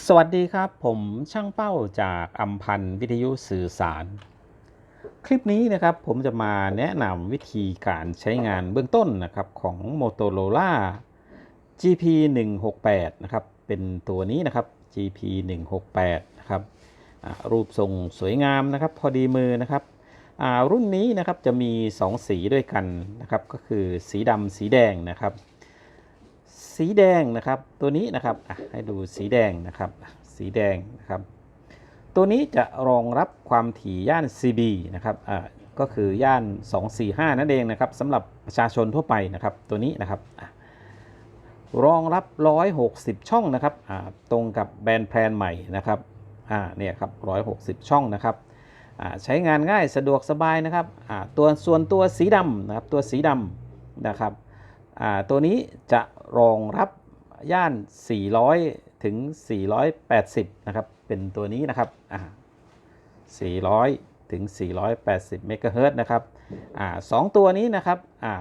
สวัสดีครับ ผมช่างเป้าจากอัมพันธ์วิทยุสื่อสาร คลิปนี้นะครับผมจะมาแนะนำวิธีการใช้งานเบื้องต้นนะครับของ Motorola GP 1 6 8นะครับเป็นตัวนี้นะครับ GP 1 6 8นะครับรูปทรงสวยงามนะครับ พอดีมือนะครับรุ่นนี้นะครับจะมี 2 สีด้วยกันนะครับก็คือสีดำสีแดงนะครับ สีแดงนะครับ ตัวนี้นะครับให้ดูสีแดงนะครับ สีแดงนะครับ ตัวนี้จะรองรับความถี่ย่าน CB นะครับอ่าก็คือย่าน 245 นั่นเองนะครับสำหรับประชาชนทั่วไปนะครับตัวนี้นะครับรองรับ 160 ช่องนะครับอ่าตรงกับแบรนด์แพลนใหม่นะครับอ่าเนี่ยครับ 160 ช่องนะครับอ่าใช้งานง่ายสะดวกสบายนะครับอ่าตัวส่วนตัวสีดำนะครับตัวสีดำนะครับอ่าตัวนี้จะ รองรับย่าน 400 ถึง 480 นะครับ เป็นตัวนี้นะครับ อ่า400 ถึง 480 เมกะเฮิรตซ์นะครับ อ่าสองตัวนี้นะครับ อ่า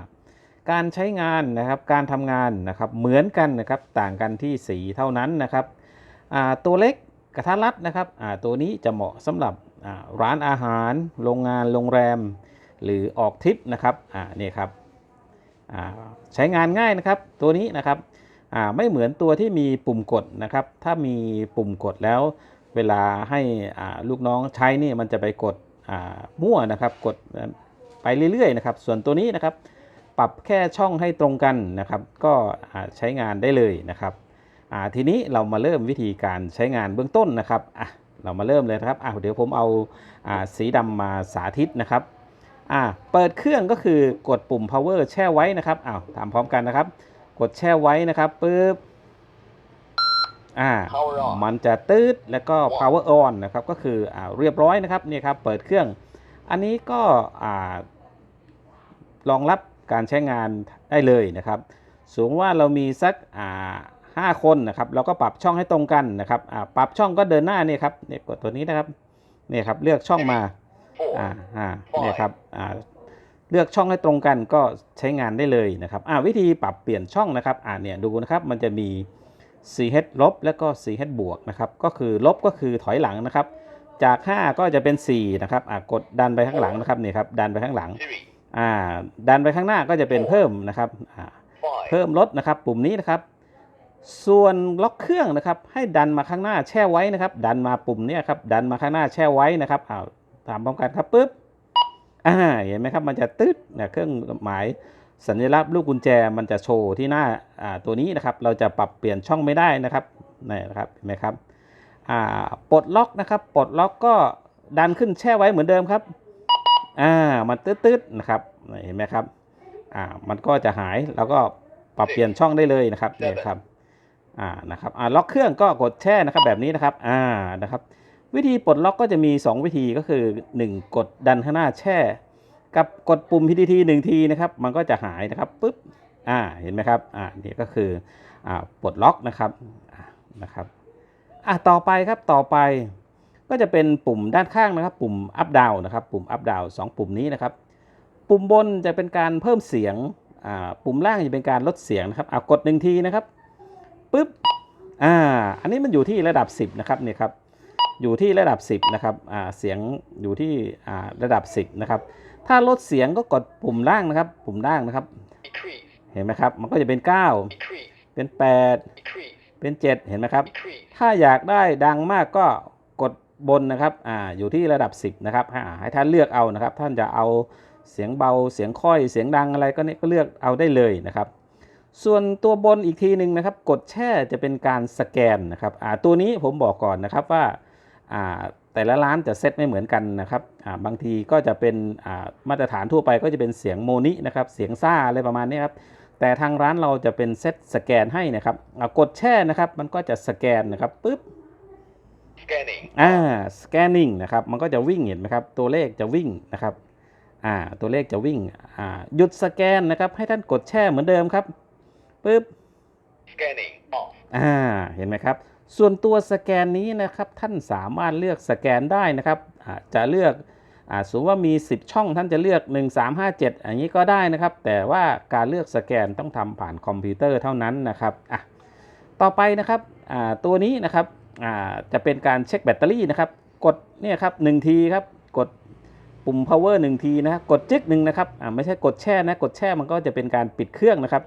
การใช้งานนะครับ การทำงานนะครับ เหมือนกันนะครับ ต่างกันที่สีเท่านั้นนะครับ อ่า ตัวเล็กกระทัดรัดนะครับ อ่า ตัวนี้จะเหมาะสำหรับ อ่า ร้านอาหาร โรงงาน โรงแรม หรือออกทริปนะครับ อ่า นี่ครับ ใช้งานง่ายนะครับ ตัวนี้นะครับไม่เหมือนตัวที่มีปุ่มกดนะครับ ถ้ามีปุ่มกดแล้ว เวลาให้ลูกน้องใช้นี่มันจะไปกดมั่วนะครับกดไปเรื่อยๆนะครับ ส่วนตัวนี้นะครับ ปรับแค่ช่องให้ตรงกันนะครับ ก็ใช้งานได้เลยนะครับทีนี้เรามาเริ่มวิธีการใช้งานเบื้องต้นนะครับเรามาเริ่มเลยนะครับเดี๋ยวผมเอาอาสีดำมาสาธิตนะครับ อ่าเปิดเครื่องก็คือกดปุ่ม power แช่ไว้นะครับอ้าวทำพร้อมกันนะครับ กดแช่ไว้นะครับปุ๊บอ่า Power on มันจะตืดแล้วก็ power on นะครับก็คืออ่าเรียบร้อยนะครับนี่ครับเปิดเครื่อง อันนี้ก็อ่ารองรับการใช้งานได้เลยนะครับสูงว่าเรามีสักอ่าห้าคนนะครับเราก็ปรับช่องให้ตรงกันนะครับอ่าปรับช่องก็เดินหน้านี่ครับเนี่ยกดตัวนี้นะครับนี่ครับเลือกช่องมา four, อ่าอ่าเนี่ยครับอ่าเลือกช่องให้ตรงกันก็ใช้งานได้เลยนะครับอ่าวิธีปรับเปลี่ยนช่องนะครับอ่าเนี่ยดูนะครับมันจะมี CH ลบแล้วก็ CH บวกนะครับก็คือลบก็คือถอยหลังนะครับ จาก 5 ก็จะเป็น 4 นะครับอ่ากดดันไปข้างหลังนะครับนี่ครับดันไปข้างหลัง three, อ่าดันไปข้างหน้าก็จะเป็นเพิ่มนะครับอ่า five, เพิ่มลดนะครับปุ่มนี้นะครับ ส่วนล็อกเครื่องนะครับ ให้ดันมาข้างหน้าแช่ไว้นะครับ ดันมาปุ่มเนี้ครับดันมาข้างหน้าแช่ไว้นะครับอ้าว ตามพร้อมกันครับปุ๊บอ่าเห็นไหมครับ มันจะตึ๊ดเนี่ยเครื่องหมายสัญลักษณ์ลูกกุญแจมันจะโชว์ที่หน้าอ่าตัวนี้นะครับ เราจะปรับเปลี่ยนช่องไม่ได้นะครับนี่นะครับเห็นไหมครับอ่าปลดล็อกนะครับปลดล็อกก็ดันขึ้นแช่ไว้เหมือนเดิมครับอ่ามันตืดๆนะครับเห็นไหมครับอ่ามันก็จะหายแล้วก็ปรับเปลี่ยนช่องได้เลยนะครับเนี่ยครับอ่านะครับอ่าล็อกเครื่องก็กดแช่นะครับแบบนี้นะครับอ่านะครับ วิธีปลดล็อกก็จะมี 2 วิธีก็คือ 1 กดดันข้างหน้าแช่ กับกดปุ่ม PTT 1ทีนะครับมันก็จะหายนะครับปุ๊บอ่าเห็นไหมครับอ่านี่ก็คืออ่าปลดล็อกนะครับนะครับอะต่อไปครับต่อไปก็จะเป็นปุ่มด้านข้างนะครับ ปุ่ม up down นะครับ ปุ่ม up down สองปุ่มนี้นะครับ ปุ่มบนจะเป็นการเพิ่มเสียงอ่าปุ่มล่างจะเป็นการลดเสียงนะครับเอากดหนึ่งทีนะครับปึ๊บอ่าอันนี้มันอยู่ที่ระดับ 10นะครับเนี่ยครับ อยู่ที่ระดับ 10 นะครับเสียงอยู่ที่ระดับ 10 นะครับ ถ้าลดเสียงก็กดปุ่มล่างนะครับ ปุ่มล่างนะครับ เห็นไหมครับ มันก็จะเป็น 9 เป็น 8 เป็น 7 เห็นไหมครับ ถ้าอยากได้ดังมากก็กดบนนะครับออยู่ที่ระดับ 10 นะครับ ให้ท่านเลือกเอานะครับ ท่านจะเอาเสียงเบา เสียงค่อย เสียงดังอะไรก็เนี่ยก็เลือกเอาได้เลยนะครับส่วนตัวบนอีกทีหนึ่งนะครับ กดแช่จะเป็นการสแกนนะครับตัวนี้ผมบอกก่อนนะครับว่า แต่ละร้านจะเซตไม่เหมือนกันนะครับอ่าบางทีก็จะเป็นอ่ามาตรฐานทั่วไปก็จะเป็นเสียงโมนินะครับเสียงซ่าอะไรประมาณนี้ครับแต่ทางร้านเราจะเป็นเซตสแกนให้นะครับอ่ากดแช่นะครับมันก็จะสแกนนะครับปุ๊บ scanning, อ่า scanning นะครับมันก็จะวิ่งเห็นไหมครับตัวเลขจะวิ่งนะครับอ่าตัวเลขจะวิ่งอ่าหยุดสแกนนะครับให้ท่านกดแช่เหมือนเดิมครับปึ๊บ scanning, off, อ่าเห็นไหมครับ ส่วนตัวสแกนนี้นะครับท่านสามารถเลือกสแกนได้นะครับจะเลือกอสมมติว่ามี 10 ช่องท่านจะเลือก 1 3 5 7 อย่างนี้ก็ได้นะครับ แต่ว่าการเลือกสแกนต้องทำผ่านคอมพิวเตอร์เท่านั้นนะครับอะต่อไปนะครับตัวนี้นะครับจะเป็นการเช็คแบตเตอรี่นะครับ กดเนี่ยครับหนึ่งทีครับกดปุ่ม power หนึ่งทีนะครับกดจึ๊กหนึ่งนะครับไม่ใช่กดแช่นะกดแช่มันก็จะเป็นการปิดเครื่องนะครับ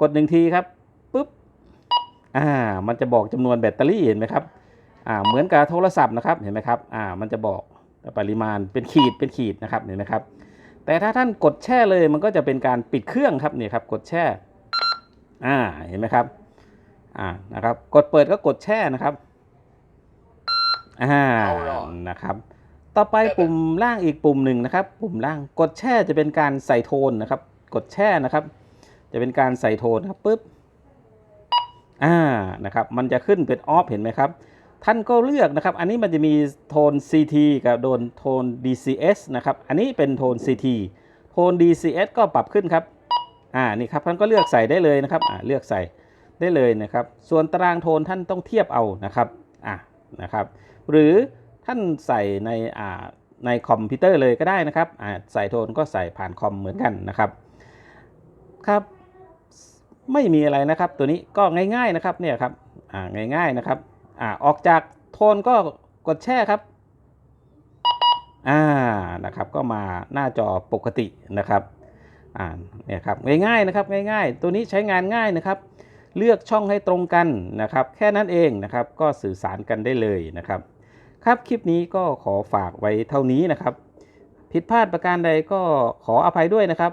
กดหนึ่งทีครับ อ่ามันจะบอกจำนวนแบตเตอรี่เห็นไหมครับอ่าเหมือนกับโทรศัพท์นะครับเห็นไหมครับอ่ามันจะบอกปริมาณเป็นขีดเป็นขีดนะครับเห็นไหมครับ แต่ถ้าท่านกดแช่เลยมันก็จะเป็นการปิดเครื่องครับเนี่ยครับกดแช่อ่าเห็นไหมครับอ่านะครับกดเปิดก็กดแช่นะครับอ่านะครับต่อไปปุ่มล่างอีกปุ่มหนึ่งนะครับ ปุ่มล่างกดแช่จะเป็นการใส่โทนนะครับ กดแช่นะครับ จะเป็นการใส่โทนครับปุ๊บ อ่านะครับมันจะขึ้นเป็นออฟเห็นไหมครับ ท่านก็เลือกนะครับ อันนี้มันจะมีโทน CT กับโดนโทน DCS นะครับ อันนี้เป็นโทน CT โทน DCS ก็ปรับขึ้นครับอ่านี่ครับท่านก็เลือกใส่ได้เลยนะครับอ่าเลือกใส่ได้เลยนะครับ ส่วนตารางโทนท่านต้องเทียบเอานะครับอ่านะครับหรือท่านใส่ในอ่าในคอมพิวเตอร์เลยก็ได้นะครับอ่าใส่โทนก็ใส่ผ่านคอมเหมือนกันนะครับครับ ไม่มีอะไรนะครับ ตัวนี้ก็ง่ายๆนะครับเนี่ยครับอ่าง่ายๆนะครับอ่าออกจากโทนก็กดแช่ครับอ่านะครับก็มาหน้าจอปกตินะครับอ่าเนี่ยครับง่ายๆนะครับง่ายๆ ตัวนี้ใช้งานง่ายนะครับ เลือกช่องให้ตรงกันนะครับ แค่นั้นเองนะครับก็สื่อสารกันได้เลยนะครับ ครับคลิปนี้ก็ขอฝากไว้เท่านี้นะครับ ผิดพลาดประการใดก็ขออภัยด้วยนะครับ